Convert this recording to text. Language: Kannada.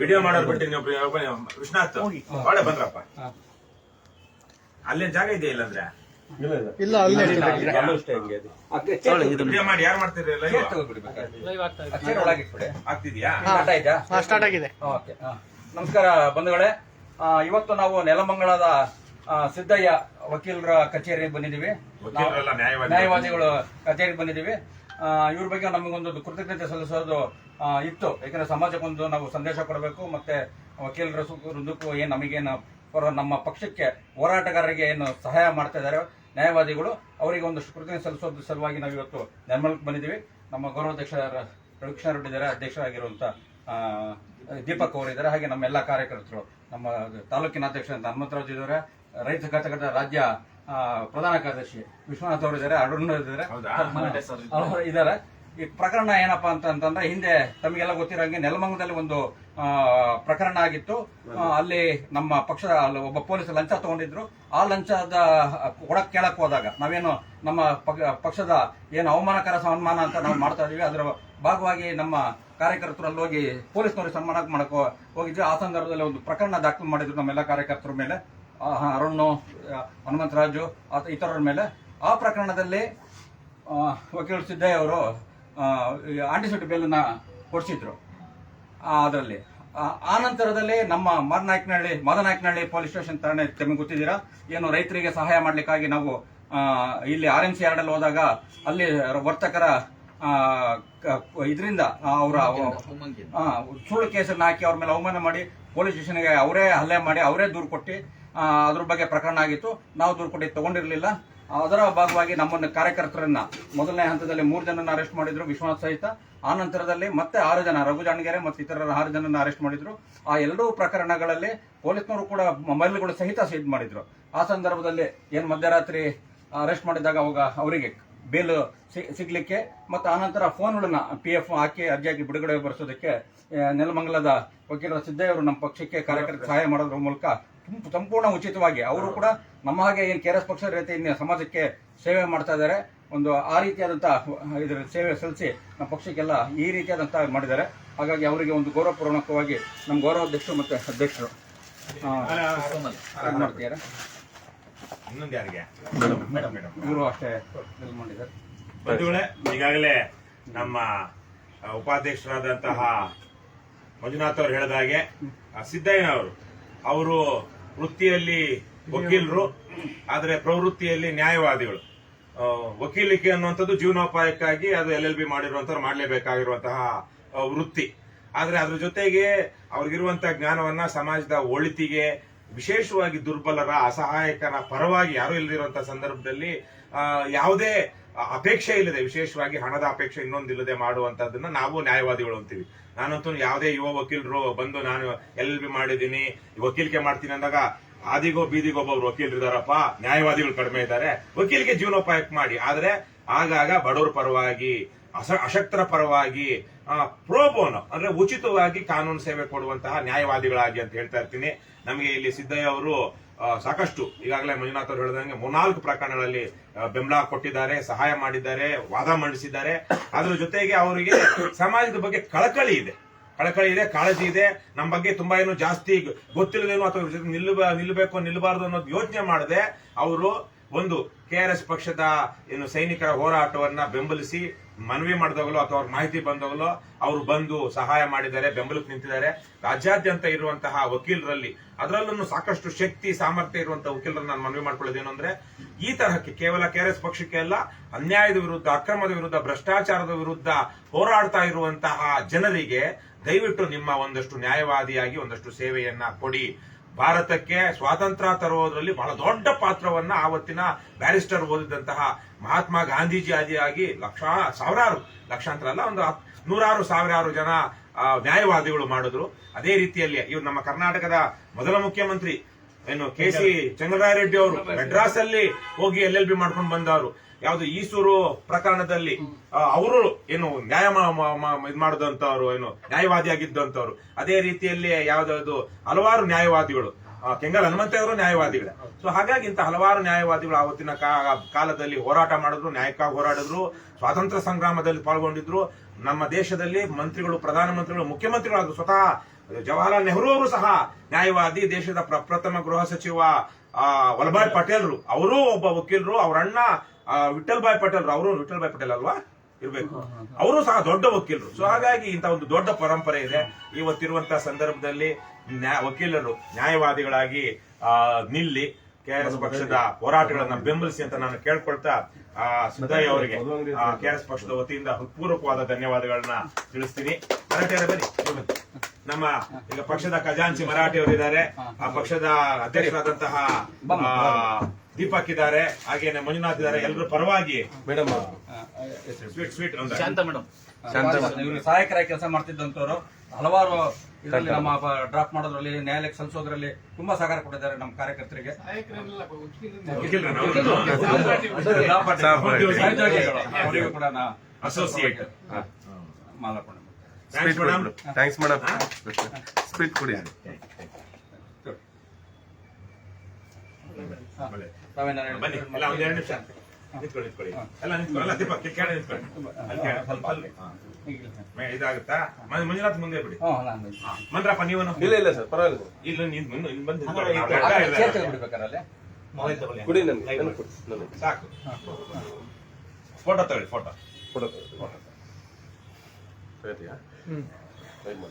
ವಿಡಿಯೋ ಮಾಡೋರ್ ಬಿಟ್ಟು ಒಬ್ಬ ವಿಶ್ವನಾಥ್ ಒಳ್ಳೆ ಬಂದ್ರಪ್ಪ. ಅಲ್ಲೇ ಜಾಗ ಇದೆಯಾ ಇಲ್ಲಂದ್ರೆ? ಇಲ್ಲ ಅಲ್ಲೇ ವಿಡಿಯೋ ಮಾಡಿ ಯಾರು ಮಾಡ್ತೀರಿ ಆಗ್ತಿದ್ಯಾ? ಸ್ಟಾರ್ಟ್ ಆಗಿದೆ. ಓಕೆ. ನಮಸ್ಕಾರ ಬಂಧುಗಳೇ. ಆ, ಇವತ್ತು ನಾವು ನೆಲಮಂಗಲದ ಆ, ಸಿದ್ದಯ್ಯ ವಕೀಲರ ಕಚೇರಿಗೆ ಬಂದಿದ್ದೀವಿ. ನ್ಯಾಯವಾದಿಗಳು. ನ್ಯಾಯವಾದಿಗಳು ಕಚೇರಿಗೆ ಬಂದಿದ್ದೀವಿ. ಇವ್ರ ಬಗ್ಗೆ ನಮಗೊಂದು ಕೃತಜ್ಞತೆ ಸಲ್ಲಿಸೋದು ಇತ್ತು. ಯಾಕಂದ್ರೆ ಸಮಾಜಕ್ಕೊಂದು ನಾವು ಸಂದೇಶ ಕೊಡಬೇಕು, ಮತ್ತೆ ವಕೀಲರ ವೃಂದಕ್ಕೂ ಏನು ನಮಗೇನು ನಮ್ಮ ಪಕ್ಷಕ್ಕೆ ಹೋರಾಟಗಾರರಿಗೆ ಏನು ಸಹಾಯ ಮಾಡ್ತಾ ಇದ್ದಾರೆ, ನ್ಯಾಯವಾದಿಗಳು, ಅವರಿಗೆ ಒಂದಷ್ಟು ಕೃತಜ್ಞತೆ ಸಲ್ಲಿಸೋದ್ರ ಸಲುವಾಗಿ ನಾವು ಇವತ್ತು ನಿರ್ಮಲಕ್ಕೆ ಬಂದಿದ್ದೀವಿ. ನಮ್ಮ ಗೌರವಾಧ್ಯಕ್ಷ ರವಿಕೃಷ್ಣ ರೆಡ್ಡಿ ಇದ್ದಾರೆ ಅಧ್ಯಕ್ಷರಾಗಿರುವಂತ ದೀಪಕ್ ಅವರು ಇದ್ದಾರೆ. ಹಾಗೆ ನಮ್ಮ ಎಲ್ಲ ಕಾರ್ಯಕರ್ತರು, ನಮ್ಮ ತಾಲೂಕಿನ ಅಧ್ಯಕ್ಷ ಹನುಮಂತರಾಜ್ ಇದ್ದಾರೆ. ರೈತ ಘಟಕದ ರಾಜ್ಯ ಪ್ರಧಾನ ಕಾರ್ಯದರ್ಶಿ ವಿಶ್ವನಾಥ್ ಅವರು ಇದಾರೆ ಅರುಣ್ ಇದಾರೆ ಅವರು ಇದ್ದಾರೆ. ಈ ಪ್ರಕರಣ ಏನಪ್ಪಾ ಅಂತ ಅಂತಂದ್ರೆ ಹಿಂದೆ ತಮಗೆಲ್ಲ ಗೊತ್ತಿರೋಂಗೆ ನೆಲಮಂಗದಲ್ಲಿ ಒಂದು ಆ, ಪ್ರಕರಣ ಆಗಿತ್ತು. ಅಲ್ಲಿ ನಮ್ಮ ಪಕ್ಷದ ಅಲ್ಲಿ ಒಬ್ಬ ಪೊಲೀಸ್ ಲಂಚ ತಗೊಂಡಿದ್ರು. ಆ ಲಂಚದ ಕೊಡಕ್ ಕೇಳಕ್ ಹೋದಾಗ ನಾವೇನು ನಮ್ಮ ಪಕ್ಷ- ಪಕ್ಷದ ಏನು ಅವಮಾನಕರ ಸನ್ಮಾನ ಅಂತ ನಾವು ಮಾಡ್ತಾ ಇದೀವಿ ಅದರ ಭಾಗವಾಗಿ ನಮ್ಮ ಕಾರ್ಯಕರ್ತರಲ್ಲಿ ಹೋಗಿ ಪೊಲೀಸ್ನವ್ರಿಗೆ ಸನ್ಮಾನ ಮಾಡಕ್ ಹೋಗಿದ್ವಿ. ಆ ಸಂದರ್ಭದಲ್ಲಿ ಒಂದು ಪ್ರಕರಣ ದಾಖಲು ಮಾಡಿದ್ರು ನಮ್ಮೆಲ್ಲ ಕಾರ್ಯಕರ್ತರ ಮೇಲೆ. ಆ, ಅರುಣ್ ಆ, ಹನುಮಂತರಾಜು ಆತ ಇತರರ ಮೇಲೆ. ಆ ಪ್ರಕರಣದಲ್ಲಿ ಆ, ವಕೀಲ ಸಿದ್ದಯ್ಯ ಅವರು ಆಂಟಿಸಿಟಿ ಬೇಲನ್ನ ಕೊಡಿಸಿದ್ರು. ಅದರಲ್ಲಿ. ಆ ನಂತರದಲ್ಲಿ ನಮ್ಮ ಮರನಾಯಕನಹಳ್ಳಿ ಮದನಾಯಕನಹಳ್ಳಿ ಪೊಲೀಸ್ ಸ್ಟೇಷನ್ ತರಣೆ ತಮಗೆ ಗೊತ್ತಿದ್ದೀರಾ? ಏನು ರೈತರಿಗೆ ಸಹಾಯ ಮಾಡಲಿಕ್ಕಾಗಿ ನಾವು ಇಲ್ಲಿ ಆರ್ ಎಂ ಸಿ ಯಾರ್ಡಲ್ಲಿ ಹೋದಾಗ ಅಲ್ಲಿ ವರ್ತಕರ ಇದರಿಂದ ಅವರ ಸುಳ್ಳು ಕೇಸನ್ನು ಹಾಕಿ ಅವ್ರ ಮೇಲೆ ಅವಮಾನ ಮಾಡಿ ಪೊಲೀಸ್ ಸ್ಟೇಷನ್ಗೆ ಅವರೇ ಹಲ್ಲೆ ಮಾಡಿ ಅವರೇ ದೂರು ಕೊಟ್ಟು ಆ, ಅದ್ರ ಬಗ್ಗೆ ಪ್ರಕರಣ ಆಗಿತ್ತು. ನಾವು ದೂರು ಕೊಟ್ಟು ತಗೊಂಡಿರ್ಲಿಲ್ಲ. ಅದರ ಭಾಗವಾಗಿ ನಮ್ಮನ್ನು ಕಾರ್ಯಕರ್ತರನ್ನ ಮೊದಲನೇ ಹಂತದಲ್ಲಿ ಮೂರು ಜನನ ಅರೆಸ್ಟ್ ಮಾಡಿದ್ರು, ವಿಶ್ವನಾಥ್ ಸಹಿತ. ಆ ನಂತರದಲ್ಲಿ ಮತ್ತೆ ಆರು ಜನ, ರಘು ಜಾಣಗೆರೆ ಮತ್ತು ಇತರ ಆರು ಜನನ ಅರೆಸ್ಟ್ ಮಾಡಿದ್ರು. ಆ ಎರಡೂ ಪ್ರಕರಣಗಳಲ್ಲಿ ಪೊಲೀಸ್ನವರು ಕೂಡ ಮೊಬೈಲ್ಗಳು ಸಹಿತ ಸೀಟ್ ಮಾಡಿದ್ರು. ಆ ಸಂದರ್ಭದಲ್ಲಿ ಏನು ಮಧ್ಯರಾತ್ರಿ ಅರೆಸ್ಟ್ ಮಾಡಿದಾಗ ಅವಾಗ ಅವರಿಗೆ ಬೇಲ್ ಸಿಗ್ಲಿಕ್ಕೆ ಮತ್ತು ಆನಂತರ ಫೋನ್ಗಳನ್ನ ಪಿ ಎಫ್ ಹಾಕಿ ಅರ್ಜಿಯಾಗಿ ಬಿಡುಗಡೆ ಬರೆಸೋದಕ್ಕೆ ನೆಲಮಂಗಲದ ವಕೀಲರ ಸಿದ್ದಯ್ಯ ಅವರು ನಮ್ಮ ಪಕ್ಷಕ್ಕೆ ಕಾರ್ಯಕರ್ತರ ಸಹಾಯ ಮಾಡೋದ್ರ ಮೂಲಕ ಸಂಪೂರ್ಣ ಉಚಿತವಾಗಿ. ಅವರು ಕೂಡ ನಮ್ಮ ಹಾಗೆ ಏನು ಕೆ ಆರ್ ಎಸ್ ಪಕ್ಷದ ರೀತಿ ಸಮಾಜಕ್ಕೆ ಸೇವೆ ಮಾಡ್ತಾ ಇದ್ದಾರೆ. ಒಂದು ಆ ರೀತಿಯಾದಂಥ ಇದರ ಸೇವೆ ಸಲ್ಲಿಸಿ ನಮ್ಮ ಪಕ್ಷಕ್ಕೆಲ್ಲ ಈ ರೀತಿಯಾದಂಥ ಮಾಡಿದ್ದಾರೆ. ಹಾಗಾಗಿ ಅವರಿಗೆ ಒಂದು ಗೌರವಪೂರ್ವಕವಾಗಿ ನಮ್ಮ ಗೌರವಾಧ್ಯಕ್ಷರು ಮತ್ತು ಅಧ್ಯಕ್ಷರು. ಮಾಡ್ತಿದ್ದಾರೆ ಇವರು ಅಷ್ಟೇ ಮಾಡಿದ್ದಾರೆ. ಈಗಾಗಲೇ ನಮ್ಮ ಉಪಾಧ್ಯಕ್ಷರಾದಂತಹ ಮಂಜುನಾಥ್ ಅವರು ಹೇಳಿದ ಹಾಗೆ ಆ, ಸಿದ್ದಯ್ಯನವರು ಅವರು ವೃತ್ತಿಯಲ್ಲಿ ವಕೀಲರು, ಆದರೆ ಪ್ರವೃತ್ತಿಯಲ್ಲಿ ನ್ಯಾಯವಾದಿಗಳು. ವಕೀಲಿಕೆ ಅನ್ನುವಂಥದ್ದು ಜೀವನೋಪಾಯಕ್ಕಾಗಿ ಅದು ಎಲ್ ಎಲ್ ಬಿ ಮಾಡಿರುವಂಥವ್ರು ಮಾಡಲೇಬೇಕಾಗಿರುವಂತಹ ವೃತ್ತಿ. ಆದರೆ ಅದ್ರ ಜೊತೆಗೆ ಅವ್ರಿಗಿರುವಂತಹ ಜ್ಞಾನವನ್ನ ಸಮಾಜದ ಒಳಿತಿಗೆ ವಿಶೇಷವಾಗಿ ದುರ್ಬಲರ, ಅಸಹಾಯಕರ ಪರವಾಗಿ ಯಾರು ಇಲ್ಲದಿರುವಂತಹ ಸಂದರ್ಭದಲ್ಲಿ ಯಾವುದೇ ಅಪೇಕ್ಷೆ ಇಲ್ಲದೆ, ವಿಶೇಷವಾಗಿ ಹಣದ ಅಪೇಕ್ಷೆ ಇನ್ನೊಂದಿಲ್ಲದೆ ಮಾಡುವಂತದ್ದನ್ನ ನಾವು ನ್ಯಾಯವಾದಿಗಳು ಅಂತೀವಿ. ನಾನಂತೂ ಯಾವುದೇ ಯುವ ವಕೀಲರು ಬಂದು ನಾನು ಎಲ್ ಬಿ ಮಾಡಿದ್ದೀನಿ, ವಕೀಲಿಕೆ ಮಾಡ್ತೀನಿ ಅಂದಾಗ ಆದಿಗೋ ಬೀದಿಗೋ ಒಬ್ಬೊಬ್ರು ವಕೀಲರು ಇದಾರಪ್ಪ ನ್ಯಾಯವಾದಿಗಳು ಕಡಿಮೆ ಇದ್ದಾರೆ, ವಕೀಲಿಗೆ ಜೀವನೋಪಾಯಕ್ಕೆ ಮಾಡಿ. ಆದ್ರೆ ಆಗಾಗ ಬಡವರ ಪರವಾಗಿ, ಅಸ ಅಶಕ್ತರ ಪರವಾಗಿ ಪ್ರೋಬೋನ್ ಅಂದ್ರೆ ಉಚಿತವಾಗಿ ಕಾನೂನು ಸೇವೆ ಕೊಡುವಂತಹ ನ್ಯಾಯವಾದಿಗಳಾಗಿ ಅಂತ ಹೇಳ್ತಾ ಇರ್ತೀನಿ. ನಮಗೆ ಇಲ್ಲಿ ಸಿದ್ದಯ್ಯ ಅವರು ಸಾಕಷ್ಟು ಈಗಾಗಲೇ ಮಂಜುನಾಥ್ ಅವರು ಹೇಳಿದಂಗೆ ಮೂರ್ನಾಲ್ಕು ಪ್ರಕರಣಗಳಲ್ಲಿ ಬೆಂಬಲ ಕೊಟ್ಟಿದ್ದಾರೆ, ಸಹಾಯ ಮಾಡಿದ್ದಾರೆ, ವಾದ ಮಂಡಿಸಿದ್ದಾರೆ. ಅದರ ಜೊತೆಗೆ ಅವರಿಗೆ ಸಮಾಜದ ಬಗ್ಗೆ ಕಳಕಳಿ ಇದೆ. ಕಳಕಳಿ ಇದೆ, ಕಾಳಜಿ ಇದೆ. ನಮ್ಮ ಬಗ್ಗೆ ತುಂಬಾ ಏನು ಜಾಸ್ತಿ ಗೊತ್ತಿಲ್ಲದೇನು ಅಥವಾ ನಿಲ್ಲ ನಿಲ್ಲಬೇಕು ನಿಲ್ಲಬಾರದು ಅನ್ನೋದು ಯೋಚನೆ ಮಾಡದೆ ಅವರು ಒಂದು ಕೆ ಆರ್ ಎಸ್ ಪಕ್ಷದ ಏನು ಸೈನಿಕರ ಹೋರಾಟವನ್ನ ಬೆಂಬಲಿಸಿ ಮನವಿ ಮಾಡಿದಾಗಲೋ ಅಥವಾ ಅವ್ರ ಮಾಹಿತಿ ಬಂದಾಗಲೋ ಅವರು ಬಂದು ಸಹಾಯ ಮಾಡಿದ್ದಾರೆ, ಬೆಂಬಲಕ್ಕೆ ನಿಂತಿದ್ದಾರೆ. ರಾಜ್ಯಾದ್ಯಂತ ಇರುವಂತಹ ವಕೀಲರಲ್ಲಿ ಅದರಲ್ಲೂ ಸಾಕಷ್ಟು ಶಕ್ತಿ, ಸಾಮರ್ಥ್ಯ ಇರುವಂತಹ ವಕೀಲರನ್ನು ನಾನು ಮನವಿ ಮಾಡ್ಕೊಳ್ಳೋದೇನು ಅಂದ್ರೆ, ಈ ತರಹಕ್ಕೆ ಕೇವಲ ಕೆ ಆರ್ ಎಸ್ ಪಕ್ಷಕ್ಕೆ ಅಲ್ಲ, ಅನ್ಯಾಯದ ವಿರುದ್ಧ, ಅಕ್ರಮದ ವಿರುದ್ಧ, ಭ್ರಷ್ಟಾಚಾರದ ವಿರುದ್ಧ ಹೋರಾಡ್ತಾ ಇರುವಂತಹ ಜನರಿಗೆ ದಯವಿಟ್ಟು ನಿಮ್ಮ ಒಂದಷ್ಟು ನ್ಯಾಯವಾದಿಯಾಗಿ ಒಂದಷ್ಟು ಸೇವೆಯನ್ನ ಕೊಡಿ. ಭಾರತಕ್ಕೆ ಸ್ವಾತಂತ್ರ್ಯ ತರುವುದರಲ್ಲಿ ಬಹಳ ದೊಡ್ಡ ಪಾತ್ರವನ್ನ ಆವತ್ತಿನ ಬ್ಯಾರಿಸ್ಟರ್ ಓದಿದಂತಹ ಮಹಾತ್ಮ ಗಾಂಧೀಜಿ ಆದಿಯಾಗಿ ಲಕ್ಷ ಸಾವಿರಾರು, ಲಕ್ಷಾಂತರ ಅಲ್ಲ, ಒಂದು ನೂರಾರು ಸಾವಿರಾರು ಜನ ನ್ಯಾಯವಾದಿಗಳು ಮಾಡಿದ್ರು. ಅದೇ ರೀತಿಯಲ್ಲಿ ಇವ್ರು ನಮ್ಮ ಕರ್ನಾಟಕದ ಮೊದಲ ಮುಖ್ಯಮಂತ್ರಿ ಏನು ಕೆ ಸಿ ಚಂದ್ರರಾಯರೆಡ್ಡಿ ಅವರು ಮೆಡ್ರಾಸ್ ಅಲ್ಲಿ ಹೋಗಿ ಎಲ್ ಎಲ್ ಬಿ ಮಾಡ್ಕೊಂಡು ಬಂದವರು. ಯಾವ್ದು ಈಸೂರು ಪ್ರಕರಣದಲ್ಲಿ ಅವರು ಏನು ನ್ಯಾಯ ಇದ್ ಮಾಡಿದಂತವ್ರು, ಏನು ನ್ಯಾಯವಾದಿ ಆಗಿದ್ದಂತವ್ರು. ಅದೇ ರೀತಿಯಲ್ಲಿ ಯಾವ್ದಾದ್ರು ಹಲವಾರು ನ್ಯಾಯವಾದಿಗಳು ಕೆಂಗಲ್ ಹನುಮಂತೇವರು ನ್ಯಾಯವಾದಿಗಳೇ. ಸೊ ಹಾಗಾಗಿ ಇಂತ ಹಲವಾರು ನ್ಯಾಯವಾದಿಗಳು ಆವತ್ತಿನ ಕಾಲದಲ್ಲಿ ಹೋರಾಟ ಮಾಡಿದ್ರು ನ್ಯಾಯಕ್ಕಾಗಿ ಹೋರಾಡಿದ್ರು, ಸ್ವಾತಂತ್ರ್ಯ ಸಂಗ್ರಾಮದಲ್ಲಿ ಪಾಲ್ಗೊಂಡಿದ್ರು. ನಮ್ಮ ದೇಶದಲ್ಲಿ ಮಂತ್ರಿಗಳು, ಪ್ರಧಾನಮಂತ್ರಿಗಳು ಮುಖ್ಯಮಂತ್ರಿಗಳು ಸ್ವತಃ ಜವಾಹರ್ಲಾಲ್ ನೆಹರು ಅವರು ಸಹ ನ್ಯಾಯವಾದಿ ದೇಶದ ಪ್ರಪ್ರಥಮ ಗೃಹ ಸಚಿವ ವಲ್ಲಭಾಯ್ ಪಟೇಲ್ರು. ಅವರು ಒಬ್ಬ ವಕೀಲರು ಅವ್ರ ಅಣ್ಣ ವಿಠಲ್ ಭಾಯ್ ಪಟೇಲ್ರು. ಅವರು ವಿಠಲ್ ಭಾಯ್ ಪಟೇಲ್ ಅಲ್ವಾ? ಇರ್ಬೇಕು. ಅವರು ಸಹ ದೊಡ್ಡ ವಕೀಲರು. ಸೊ ಹಾಗಾಗಿ ಇಂತ ಒಂದು ದೊಡ್ಡ ಪರಂಪರೆ ಇದೆ. ಇವತ್ತಿರುವಂತಹ ಸಂದರ್ಭದಲ್ಲಿ ನ್ಯಾ- ವಕೀಲರು ನ್ಯಾಯವಾದಿಗಳಾಗಿ ಆ, ನಿಲ್ಲಿ ಎಸ್ ಪಕ್ಷದ ಹೋರಾಟಗಳನ್ನ ಬೆಂಬಲಿಸಿ ಅಂತ ನಾನು ಕೇಳ್ಕೊಳ್ತಾ ಆ, ಸಿದ್ದಯ್ಯ ಅವರಿಗೆ ಕೆಆರ್ಎಸ್ ಪಕ್ಷದ ವತಿಯಿಂದ ಹೃತ್ಪೂರ್ವಕವಾದ ಧನ್ಯವಾದಗಳನ್ನ ತಿಳಿಸ್ತೀನಿ. ಬನ್ನಿ. ನಮ್ಮ ಈಗ ಪಕ್ಷದ ಖಜಾಂಚಿ ಮರಾಠಿ ಇದ್ದಾರೆ ಆ ಪಕ್ಷದ ಅಧ್ಯಕ್ಷರಾದಂತಹ ದೀಪಕ್ ಇದ್ದಾರೆ ಹಾಗೇನೆ ಮಂಜುನಾಥ್ ಇದ್ದಾರೆ. ಎಲ್ಲರೂ ಪರವಾಗಿ madam sweet sweet Shanta madam ಇವರು ಸಹಾಯಕರಾಗಿ ಕೆಲಸ ಮಾಡ್ತಿದ್ದಂತವ್ರು ಹಲವಾರು ಇದರಲ್ಲಿ ನಮ್ಮ ಡ್ರಾಫ್ಟ್ ಮಾಡೋದ್ರಲ್ಲಿ ನ್ಯಾಯಾಲಯಕ್ಕೆ ಸಲ್ಲಿಸೋದ್ರಲ್ಲಿ ತುಂಬಾ ಸಹಕಾರ ಕೊಟ್ಟಿದ್ದಾರೆ ನಮ್ಮ ಕಾರ್ಯಕರ್ತರಿಗೆ. ಅವರಿಗೂ ಕೂಡ associate thanks madam thanks madam sweet ಕೊಡಿ. ಫೋಟೋ ಬನ್ನಿ? ಎಲ್ಲ ಒಂದ್ ಎರಡು ನಿಮಿಷ. ನಿಂತ್ಕೊಳ್ಳಿ ನಿಂತ್ಕೊಳ್ಳಿ. ಎಲ್ಲ ನಿಂತ್ಕೊಳ್ಳಿ. ಎಲ್ಲ ದೀಪಕ್ ಕೆಳಗಡೆ ನಿಂತ್ಕೊಳ್ಳಿ. ಅಲ್ಲಿ ಸ್ವಲ್ಪ ಅಲ್ಲಿ. ಮೇ- ಇದಾಗುತ್ತಾ? ಮಂಜುನಾಥ ಮಂಜುನಾಥ್ ಮುಂದೆ ಬಿಡಿ. ಹ್ಮ್, ನಾನು ಹಾ. ಮಂದ್ರಪ್ಪ ನೀವು ಇಲ್ಲ ಇಲ್ಲ ಸರ್ ಪರವಾಗಿಲ್ಲ ಇಲ್ಲ ನೀನ್ ಮುಂದೆ ಇಲ್ಲಿ ಬಂದು ನಿಂತ್ಕೊಳ್ಳಿ. ಆ, ನಾವು ಲೆಕ್ಕ ಇಲ್ಲ. ಚೇರ್ ತೆಗೆದ್ಬಿಡ್ಬೇಕಾರೆ ಅಲ್ಲೇ? ಕೊಡಿ ನನಗೆ ನನಗೆ ಕೊಡಿ. ನನಗೆ ಸಾಕು. ಫೋಟೋ ತಗೊಳ್ಳಿ ಫೋಟೋ. ಫೋಟೋ 嗯，可以吗？